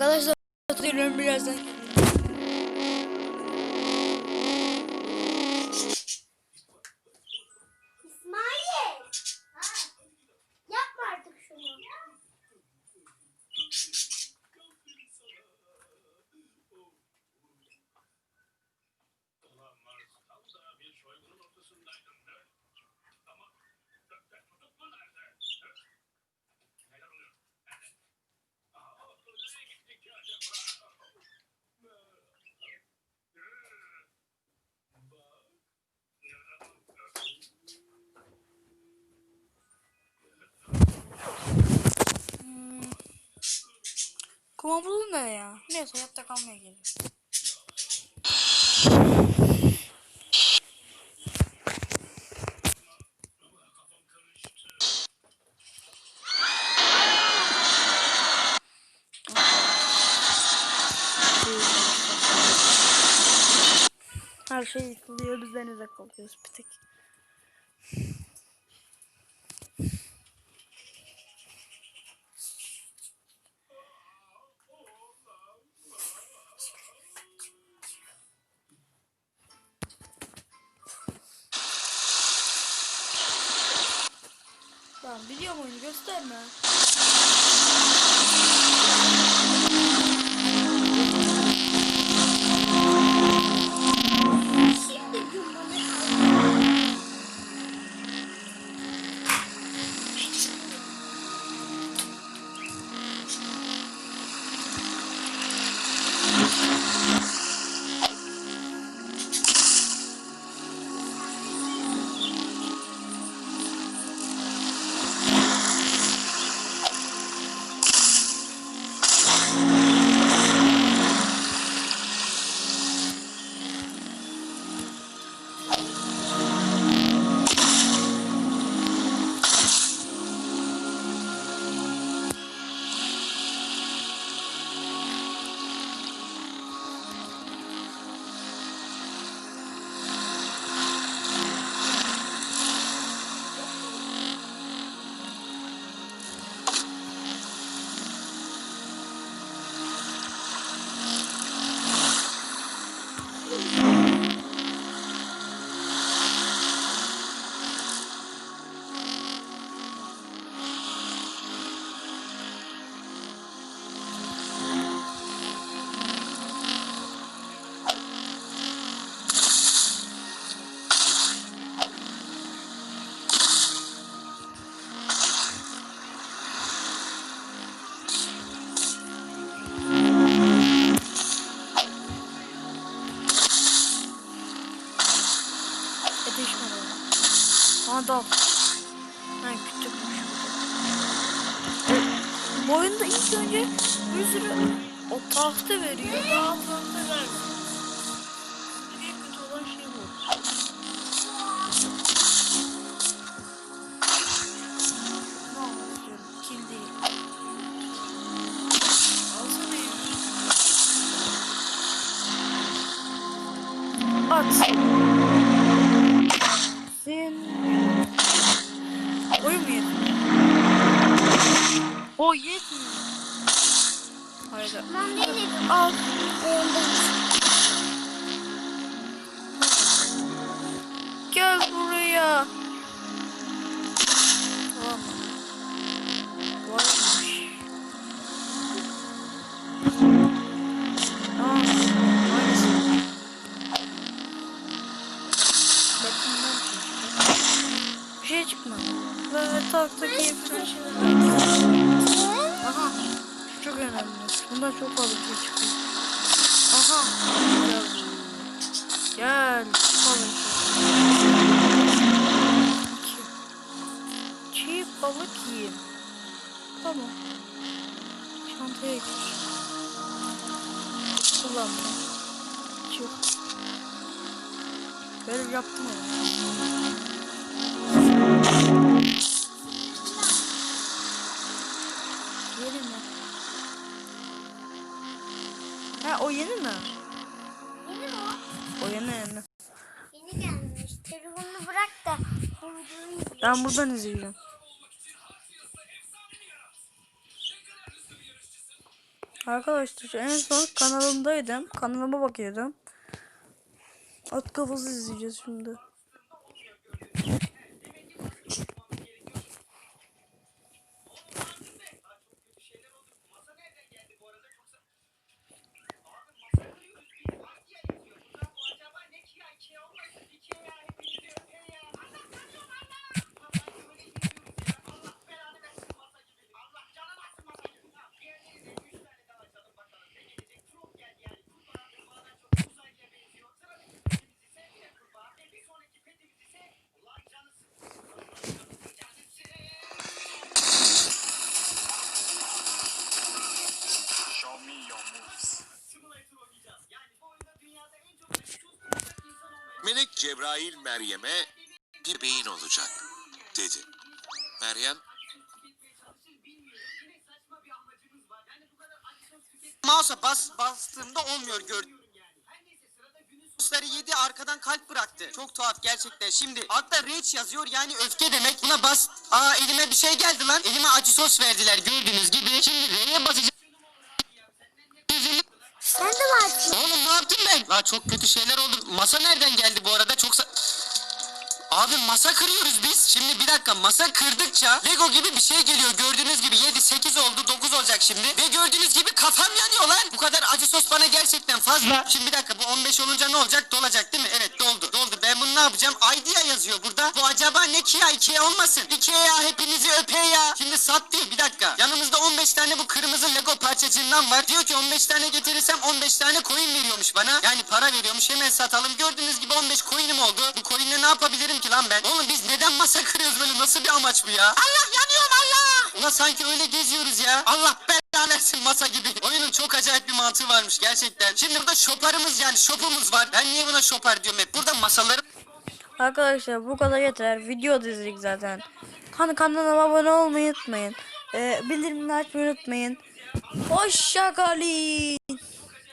Arkadaşlar oturuyorum birazdan. İsmail. Yapma artık şunu. Tam da bir soygunun ortasındaydım. Kumabulu ne ya? Neyse hayatta kalmaya geliyor. Her şey yıkılıyor, biz denize kalıyoruz bir tek. Tamam biliyorum oyunu gösterme. Yetişmedi. Ama dal. Ha küçükmüş. Bu oyunda ilk önce bir sürü o tahta veriyor. Daha tahta vermiyor. En O. Ben? Al. Gel buraya. Tamam. Varmış. Aa, aynısı. Bakın ben bir şey çıkmadı. İyi falan şeyler. Aha. Şu çok önemli. Bundan çok fazla şey çıkıyor. Aha. Gel. Gel. İki. Çiğ balık yiyin. Tamam. Çantaya gir. Kullanma. Çık. Böyle yaptım onu. Ben buradan izleyeceğim. Arkadaşlar en son kanalımdaydım. Kanalıma bakıyordum. At kafası izleyeceğiz şimdi. Melek Cebrail Meryem'e bir beyin olacak dedi. Meryem Mouse'a bas bastığımda olmuyor gördüm. Tuşları yedi arkadan kalp bıraktı. Çok tuhaf gerçekten. Şimdi altta rage yazıyor yani öfke demek. Buna bas. Aa elime bir şey geldi lan. Elime acı sos verdiler gördüğünüz gibi. Şimdi R'ye basacağım. Sen de açtın? Oğlum ne yaptım ben? La çok kötü şeyler oldu. Masa nereden geldi bu arada? Çok Abi masa kırıyoruz biz. Şimdi bir dakika masa kırdıkça Lego gibi bir şey geliyor. Gördüğünüz gibi 7 8 oldu 9 olacak şimdi. Ve gördüğünüz gibi kafam yanıyor lan. Bu kadar acı sos bana gerçekten fazla. Şimdi bir dakika bu 15 olunca ne olacak? Dolacak değil mi? Evet ne yapacağım? Idea yazıyor burada. Bu acaba ne Kia Ikea olmasın? Ikea hepinizi öpe ya. Şimdi sat diyor bir dakika. Yanımızda 15 tane bu kırmızı Lego parçacığından var. Diyor ki 15 tane getirirsem 15 tane coin veriyormuş bana. Yani para veriyormuş. Hemen satalım. Gördüğünüz gibi 15 coin'im oldu. Bu coin'le ne yapabilirim ki lan ben? Oğlum biz neden masa kırıyoruz böyle? Nasıl bir amaç bu ya? Allah yanıyorum Allah! Ulan sanki öyle geziyoruz ya. Allah belanı versin masa gibi. Oyunun çok acayip bir mantığı varmış gerçekten. Şimdi burada şoparımız yani şopumuz var. Ben niye buna şopar diyorum hep. Burada masaları Arkadaşlar bu kadar yeter. Video da izledik zaten. Kan kanalıma abone olmayı unutmayın. Ee, bildirimleri açmayı unutmayın. Hoşça kalın.